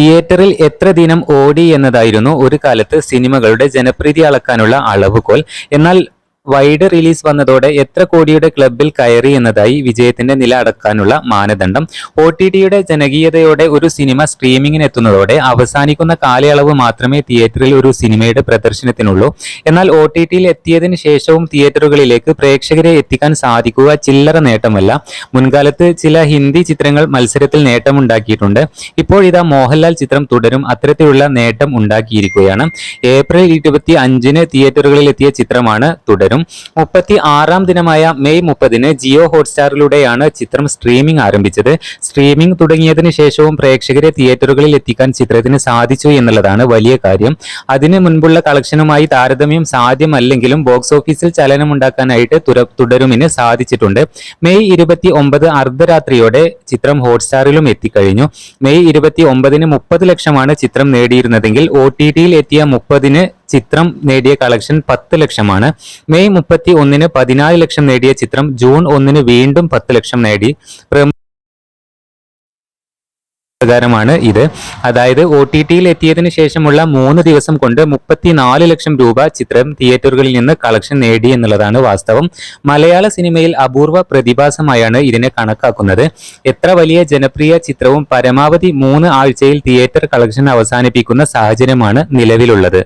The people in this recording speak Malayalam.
തിയേറ്ററിൽ എത്ര ദിനം ഓടി എന്നതായിരുന്നു ഒരു കാലത്ത് സിനിമകളുടെ ജനപ്രീതി അളക്കാനുള്ള അളവുകോൽ. എന്നാൽ വൈഡ് റിലീസ് വന്നതോടെ എത്ര കോടിയുടെ ക്ലബിൽ കയറി എന്നതായി വിജയത്തിന്റെ നില അടക്കാനുള്ള മാനദണ്ഡം. ഒ ടി ടിയുടെ ജനകീയതയോടെ ഒരു സിനിമ സ്ട്രീമിംഗിന് എത്തുന്നതോടെ അവസാനിക്കുന്ന കാലയളവ് മാത്രമേ തിയേറ്ററിൽ ഒരു സിനിമയുടെ പ്രദർശനത്തിനുള്ളൂ. എന്നാൽ ഒ ടി ടിയിൽ എത്തിയതിനു ശേഷവും തിയേറ്ററുകളിലേക്ക് പ്രേക്ഷകരെ എത്തിക്കാൻ സാധിക്കുക ചില്ലറ നേട്ടമല്ല. മുൻകാലത്ത് ചില ഹിന്ദി ചിത്രങ്ങൾ മത്സരത്തിൽ നേട്ടമുണ്ടാക്കിയിട്ടുണ്ട്. ഇപ്പോൾ ഇതാ മോഹൻലാൽ ചിത്രം തുടരും. അത്തരത്തിലുള്ള നേട്ടം ഉണ്ടാക്കിയിരിക്കുകയാണ്. ഏപ്രിൽ ഇരുപത്തി അഞ്ചിന് തിയേറ്ററുകളിൽ എത്തിയ ചിത്രമാണ് തുടരും. മുപ്പത്തി ആറാം ദിനമായ മെയ് മുപ്പതിന് ജിയോ ഹോട്ട്സ്റ്റാറിലൂടെയാണ് ചിത്രം സ്ട്രീമിംഗ് ആരംഭിച്ചത്. സ്ട്രീമിംഗ് തുടങ്ങിയതിന് ശേഷവും പ്രേക്ഷകരെ തിയേറ്ററുകളിൽ എത്തിക്കാൻ ചിത്രത്തിന് സാധിച്ചു എന്നുള്ളതാണ് വലിയ കാര്യം. അതിനു മുൻപുള്ള കളക്ഷനുമായി താരതമ്യം സാധ്യമല്ലെങ്കിലും ബോക്സ് ഓഫീസിൽ ചലനമുണ്ടാക്കാനായിട്ട് തുടരുമിന് സാധിച്ചിട്ടുണ്ട്. മെയ് ഇരുപത്തി ഒമ്പത് അർദ്ധരാത്രിയോടെ ചിത്രം ഹോട്ട്സ്റ്റാറിലും എത്തിക്കഴിഞ്ഞു. മെയ് ഇരുപത്തി ഒമ്പതിന് മുപ്പത് ലക്ഷമാണ് ചിത്രം നേടിയിരുന്നതെങ്കിൽ ഒ ടി ടിയിൽ എത്തിയ മുപ്പതിന് ചിത്രം നേടിയ കളക്ഷൻ പത്ത് ലക്ഷമാണ്. മെയ് മുപ്പത്തി ഒന്നിന് പതിനാല് ലക്ഷം നേടിയ ചിത്രം ജൂൺ ഒന്നിന് വീണ്ടും പത്ത് ലക്ഷം നേടി. പ്രകാരമാണ് ഇത്. അതായത് ഒ ടി ടിയിൽ എത്തിയതിന് ശേഷമുള്ള മൂന്ന് ദിവസം കൊണ്ട് മുപ്പത്തിനാല് ലക്ഷം രൂപ ചിത്രം തിയേറ്ററുകളിൽ നിന്ന് കളക്ഷൻ നേടി എന്നുള്ളതാണ് വാസ്തവം. മലയാള സിനിമയിൽ അപൂർവ പ്രതിഭാസമായാണ് ഇതിനെ കണക്കാക്കുന്നത്. എത്ര വലിയ ജനപ്രിയ ചിത്രവും പരമാവധി മൂന്ന് ആഴ്ചയിൽ തിയേറ്റർ കളക്ഷൻ അവസാനിപ്പിക്കുന്ന സാഹചര്യമാണ് നിലവിലുള്ളത്.